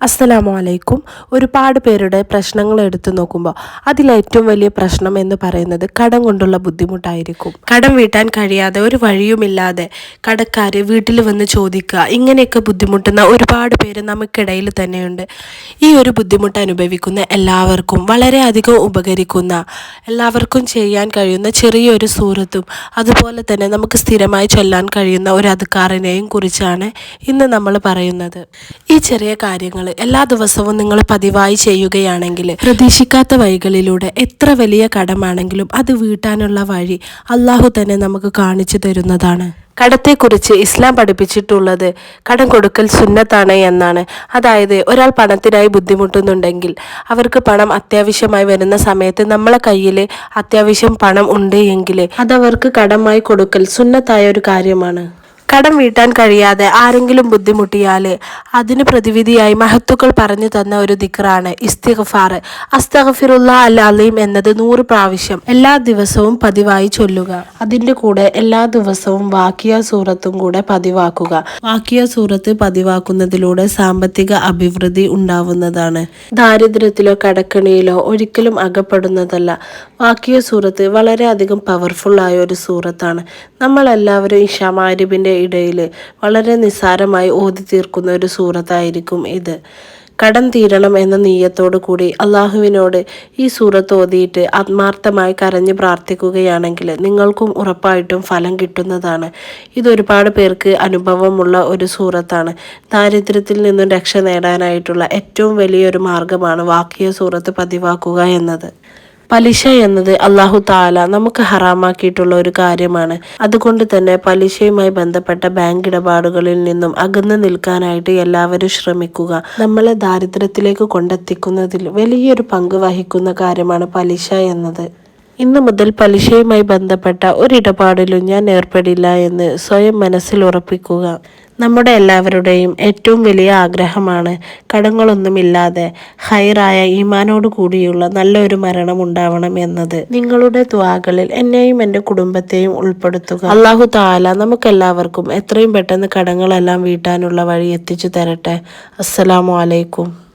അസ്സലാമു അലൈക്കും. ഒരുപാട് പേരുടെ പ്രശ്നങ്ങൾ എടുത്തു നോക്കുമ്പോൾ അതിലേറ്റവും വലിയ പ്രശ്നം എന്ന് പറയുന്നത് കടം കൊണ്ടുള്ള ബുദ്ധിമുട്ടായിരിക്കും. കടം വീട്ടാൻ കഴിയാതെ ഒരു വഴിയുമില്ലാതെ കടക്കാർ വീട്ടിൽ വന്ന് ചോദിക്കുക ഇങ്ങനെയൊക്കെ ബുദ്ധിമുട്ടുന്ന ഒരുപാട് പേര് നമുക്കിടയിൽ തന്നെയുണ്ട്. ഈ ഒരു ബുദ്ധിമുട്ട് അനുഭവിക്കുന്ന എല്ലാവർക്കും വളരെയധികം ഉപകരിക്കുന്ന എല്ലാവർക്കും ചെയ്യാൻ കഴിയുന്ന ചെറിയൊരു സൂറത്തും അതുപോലെ തന്നെ നമുക്ക് സ്ഥിരമായി ചൊല്ലാൻ കഴിയുന്ന ഒരു അധികാറിനെയും കുറിച്ചാണ് ഇന്ന് നമ്മൾ പറയുന്നത്. ഈ ചെറിയ കാര്യങ്ങൾ എല്ലാ ദിവസവും നിങ്ങൾ പതിവായി ചെയ്യുകയാണെങ്കിൽ പ്രതീക്ഷിക്കാത്ത വഴികളിലൂടെ എത്ര വലിയ കടമാണെങ്കിലും അത് വീട്ടാനുള്ള വഴി അള്ളാഹു തന്നെ നമുക്ക് കാണിച്ചു തരുന്നതാണ്. കടത്തെക്കുറിച്ച് ഇസ്ലാം പഠിപ്പിച്ചിട്ടുള്ളത് കടം കൊടുക്കൽ സുന്നത്താണ് എന്നാണ്. അതായത് ഒരാൾ പണത്തിനായി ബുദ്ധിമുട്ടുന്നുണ്ടെങ്കിൽ അവർക്ക് പണം അത്യാവശ്യമായി വരുന്ന സമയത്ത് നമ്മളെ കയ്യിൽ അത്യാവശ്യം പണം ഉണ്ട് എങ്കിൽ അതവർക്ക് കടമായി കൊടുക്കൽ സുന്നത്തായ ഒരു കാര്യമാണ്. കടം വീട്ടാൻ കഴിയാതെ ആരെങ്കിലും ബുദ്ധിമുട്ടിയാൽ അതിന് പ്രതിവിധിയായി മഹത്തുക്കൾ പറഞ്ഞു തന്ന ഒരു ദിക്റാണ് ഇസ്തിഗഫാർ. അസ്തഗഫിറുല്ല അൽ അലീം എന്നത് നൂറ് പ്രാവശ്യം എല്ലാ ദിവസവും പതിവായി ചൊല്ലുക. അതിന്റെ കൂടെ എല്ലാ ദിവസവും വാക്കിയ സൂറത്തും കൂടെ പതിവാക്കുക. വാക്കിയ സൂറത്ത് പതിവാക്കുന്നതിലൂടെ സാമ്പത്തിക അഭിവൃദ്ധി ഉണ്ടാവുന്നതാണ്. ദാരിദ്ര്യത്തിലോ കടക്കണിയിലോ ഒരിക്കലും അകപ്പെടുന്നതല്ല. വാക്കിയ സൂറത്ത് വളരെയധികം പവർഫുള്ളായ ഒരു സൂറത്താണ്. നമ്മളെല്ലാവരും ഇഷാമാരിബിന്റെ ഇടയിൽ വളരെ നിസ്സാരമായി ഓതി തീർക്കുന്ന ഒരു സൂറത്തായിരിക്കും ഇത്. കടം തീരണം എന്ന നീയത്തോടു കൂടി അള്ളാഹുവിനോട് ഈ സൂറത്ത് ഓതിയിട്ട് ആത്മാർത്ഥമായി കരഞ്ഞ് പ്രാർത്ഥിക്കുകയാണെങ്കിൽ നിങ്ങൾക്കും ഉറപ്പായിട്ടും ഫലം കിട്ടുന്നതാണ്. ഇത് ഒരുപാട് പേർക്ക് അനുഭവമുള്ള ഒരു സൂറത്താണ്. ദാരിദ്ര്യത്തിൽ നിന്നും രക്ഷ നേടാനായിട്ടുള്ള ഏറ്റവും വലിയൊരു മാർഗമാണ് വാക്കിയ സൂറത്ത് പതിവാക്കുക എന്നത്. പലിശ എന്നത് അള്ളാഹു താല നമുക്ക് ഹറാമാക്കിയിട്ടുള്ള ഒരു കാര്യമാണ്. അതുകൊണ്ട് തന്നെ പലിശയുമായി ബന്ധപ്പെട്ട ബാങ്ക് ഇടപാടുകളിൽ നിന്നും അകന്നു നിൽക്കാനായിട്ട് എല്ലാവരും ശ്രമിക്കുക. നമ്മളെ ദാരിദ്ര്യത്തിലേക്ക് കൊണ്ടെത്തിക്കുന്നതിൽ വലിയൊരു പങ്ക് വഹിക്കുന്ന കാര്യമാണ് പലിശ എന്നത്. ഇന്ന് മുതൽ പലിശയുമായി ബന്ധപ്പെട്ട ഒരിടപാടിലും ഞാൻ ഏർപ്പെടില്ല എന്ന് സ്വയം മനസ്സിൽ ഉറപ്പിക്കുക. നമ്മുടെ എല്ലാവരുടെയും ഏറ്റവും വലിയ ആഗ്രഹമാണ് കടങ്ങളൊന്നുമില്ലാതെ ഹൈറായ ഈമാനോട് കൂടിയുള്ള നല്ലൊരു മരണം ഉണ്ടാവണം എന്നത്. നിങ്ങളുടെ ദ്വാകളിൽ എന്നെയും എന്റെ കുടുംബത്തെയും ഉൾപ്പെടുത്തുക. അള്ളാഹു താല നമുക്കെല്ലാവർക്കും എത്രയും പെട്ടെന്ന് കടങ്ങളെല്ലാം വീട്ടാനുള്ള വഴി എത്തിച്ചു തരട്ടെ. അസ്സലാമു അലൈക്കും.